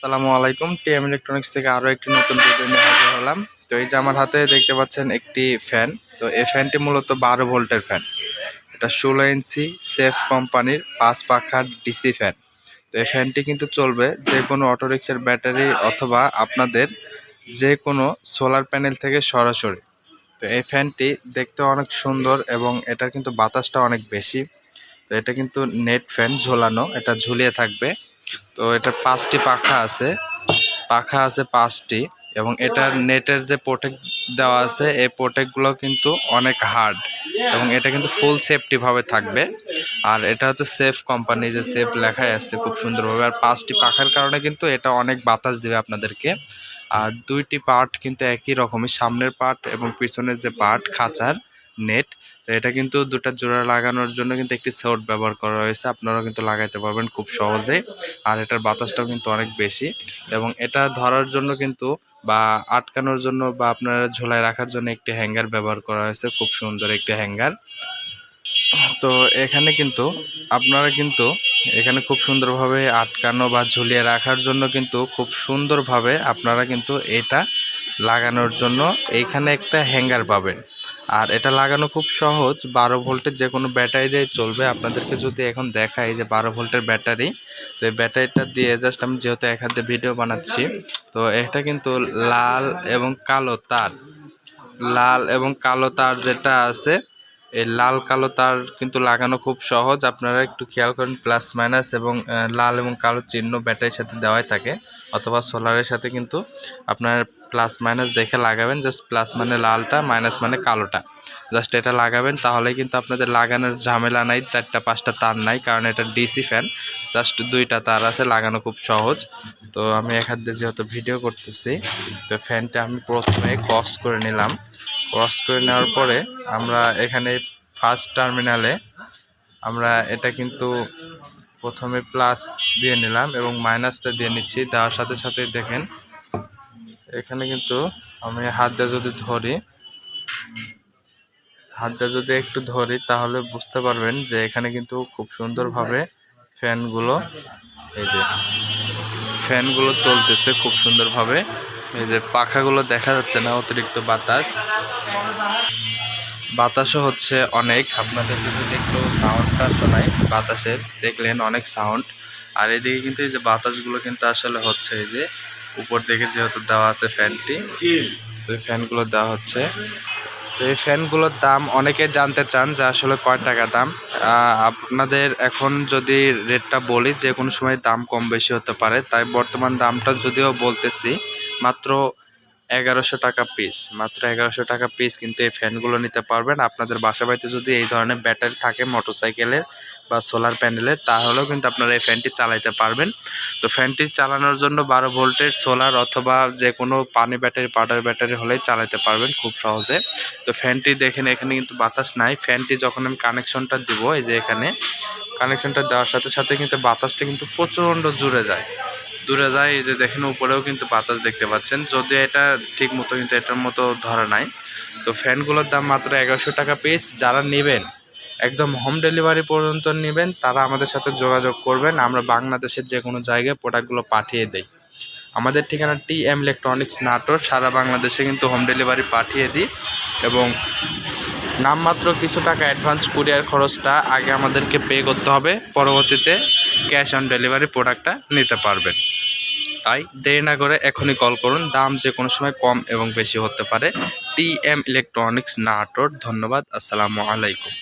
আসসালামু আলাইকুম। TM electronics থেকে আরও একটি নতুন ভিডিও নিয়ে হাজির হলাম। তো এই যে আমার হাতে দেখতে পাচ্ছেন একটি ফ্যান তো এই ফ্যানটি মূলত বারো ভোল্টের ফ্যান এটা ষোলো ইঞ্চি সেফ কোম্পানির পাঁচ পাখার ডিসি ফ্যান তো এই ফ্যানটি কিন্তু চলবে যে কোনো অটোরিক্সার ব্যাটারি অথবা আপনাদের যে কোনো সোলার প্যানেল থেকে সরাসরি। তো এই ফ্যানটি দেখতে অনেক সুন্দর এবং এটা কিন্তু বাতাসটা অনেক বেশি। তো এটা কিন্তু নেট ফ্যান ঝোলানো, এটা ঝুলিয়ে থাকবে। তো এটার পাঁচটি পাখা আছে। পাখা আছে পাঁচটি এবং এটার নেটের যে প্রোটেক্ট দেওয়া আছে, এই প্রোটেক্টগুলো কিন্তু অনেক হার্ড এবং এটা কিন্তু ফুল সেফটি ভাবে থাকবে। আর এটা হচ্ছে সেফ কোম্পানি, যে সেফ লেখাই আছে খুব সুন্দরভাবে। আর পাঁচটি পাখার কারণে কিন্তু এটা অনেক বাতাস দেবে আপনাদেরকে। আর দুইটি পার্ট কিন্তু একই রকমই, সামনের পার্ট এবং পিছনের যে পার্ট, খাঁচার। নেট তো এটা কিন্তু দুটা জোড়া লাগানোর জন্য কিন্তু একটি সেট ব্যবহার করা হয়েছে। আপনারাও কিন্তু লাগাইতে পারবেন খুব সহজেই আর এটার বাতাসটাও কিন্তু অনেক বেশি। এবং এটা ধরার জন্য কিন্তু বা আটকানোর জন্য বা আপনারা ঝোলায় রাখার জন্য একটি হ্যাঙ্গার ব্যবহার করা হয়েছে। খুব সুন্দর একটি হ্যাঙ্গার তো এখানে কিন্তু আপনারা কিন্তু এখানে খুব সুন্দরভাবে আটকানো বা ঝুলিয়ে রাখার জন্য কিন্তু খুব সুন্দরভাবে আপনারা কিন্তু এটা লাগানোর জন্য এইখানে একটা হ্যাঙ্গার পাবেন। আর এটা লাগানো খুব সহজ। বারো ভোল্টের যে কোনো ব্যাটারি দিয়ে চলবে। আপনাদেরকে যদি এখন দেখাই যে বারো ভোল্টের ব্যাটারি, তো এই ব্যাটারিটা দিয়ে জাস্ট আমি যেহেতু এক হাতে ভিডিও বানাচ্ছি, তো এটা কিন্তু লাল এবং কালো তার। লাল এবং কালো তার যেটা আছে এই লাল কালো তার কিন্তু লাগানো খুব সহজ। আপনারা একটু খেয়াল করেন, প্লাস মাইনাস এবং লাল এবং কালো চিহ্ন ব্যাটারির সাথে দেওয়াই থাকে, অথবা সোলারের সাথে কিন্তু আপনার প্লাস মাইনাস দেখে লাগাবেন, জাস্ট প্লাস মানে লালটা, মাইনাস মানে কালোটা। জাস্ট এটা লাগাবেন তাহলে কিন্তু আপনাদের লাগানোর ঝামেলা নাই, চারটা, পাঁচটা তার নাই, কারণ এটা ডিসি ফ্যান। জাস্ট দুইটা তার আছে, লাগানো খুব সহজ। তো আমি হাত দিয়ে যেহেতু ভিডিও করতেছি, তো ফ্যানটা আমি প্রথমে ক্রস করে নিলাম। ক্রস করে নেওয়ার পরে আমরা এখানে ফার্স্ট টার্মিনালে আমরা এটা কিন্তু প্রথমে প্লাস দিয়ে নিলাম এবং মাইনাসটা দিয়ে নিচ্ছি। দেওয়ার সাথে সাথে দেখেন, এখানে কিন্তু আমি হাত দিয়ে যদি ধরি, হাত দিয়ে যদি একটু ধরি তাহলে বুঝতে পারবেন যে এখানে কিন্তু খুব সুন্দরভাবে ফ্যানগুলো এই যে ফ্যানগুলো চলতেছে খুব সুন্দরভাবে। এই যে পাখাগুলো দেখা যাচ্ছে না, অতিরিক্ত বাতাস। বাতাসও হচ্ছে অনেক। আপনাদের যদি একটু সাউন্ডটা শোনাই বাতাসের, দেখলেন অনেক সাউন্ড আর এদিকে কিন্তু এই যে বাতাসগুলো কিন্তু আসলে হচ্ছে এই যে, উপর দিকে যেহেতু দেওয়া আছে ফ্যানটি তো এই ফ্যানগুলো দেওয়া হচ্ছে। তো এই ফ্যানগুলোর দাম অনেকে জানতে চান যে আসলে কয় টাকা দাম। আপনাদের এখন যদি রেটটা বলি, যে কোনো সময় দাম কম বেশি হতে পারে। তাই বর্তমান দামটা যদিও বলতেছি, মাত্র এগারোশো টাকা পিস মাত্র এগারোশো টাকা পিস কিন্তু এই ফ্যানগুলো নিতে পারবেন। আপনাদের বাসা বাড়িতে যদি এই ধরনের ব্যাটারি থাকে মোটরসাইকেলের বা সোলার প্যানেলের তাহলেও কিন্তু আপনারা এই ফ্যানটি চালাইতে পারবেন। তো ফ্যানটি চালানোর জন্য বারো ভোল্টের সোলার অথবা যে কোনো পানি ব্যাটারি পাউডার ব্যাটারি হলেই চালাতে পারবেন খুব সহজে। তো ফ্যানটি দেখেন, এখানে কিন্তু বাতাস নাই। ফ্যানটি যখন আমি কানেকশনটা দিব, এই যে এখানে কানেকশনটা দেওয়ার সাথে সাথে কিন্তু বাতাসটা কিন্তু প্রচণ্ড জুড়ে যায়। দূরে যায়, এই যে দেখেন উপরেও কিন্তু বাতাস দেখতে পাচ্ছেন। যদিও এটা ঠিক মতো কিন্তু এটার মতো ধরা নাই। তো ফ্যানগুলোর দাম মাত্র এগারোশো টাকা পিস যারা নেবেন, একদম হোম ডেলিভারি পর্যন্ত নেবেন, তারা আমাদের সাথে যোগাযোগ করবেন। আমরা বাংলাদেশের যে কোনো জায়গায় প্রোডাক্টগুলো পাঠিয়ে দেই। আমাদের ঠিকানা টি এম ইলেকট্রনিক্স নাটোর। সারা বাংলাদেশে কিন্তু হোম ডেলিভারি পাঠিয়ে দিই এবং নামমাত্র কিছু টাকা অ্যাডভান্স কুরিয়ার খরচটা আগে আমাদেরকে পে করতে হবে। পরবর্তীতে ক্যাশ অন ডেলিভারি প্রোডাক্টটা নিতে পারবেন। তাই দেরি না করে এখনই কল করুন। দাম যে কোনো সময় কম এবং বেশি হতে পারে। T M electronics Natore. ধন্যবাদ। আসসালামু আলাইকুম।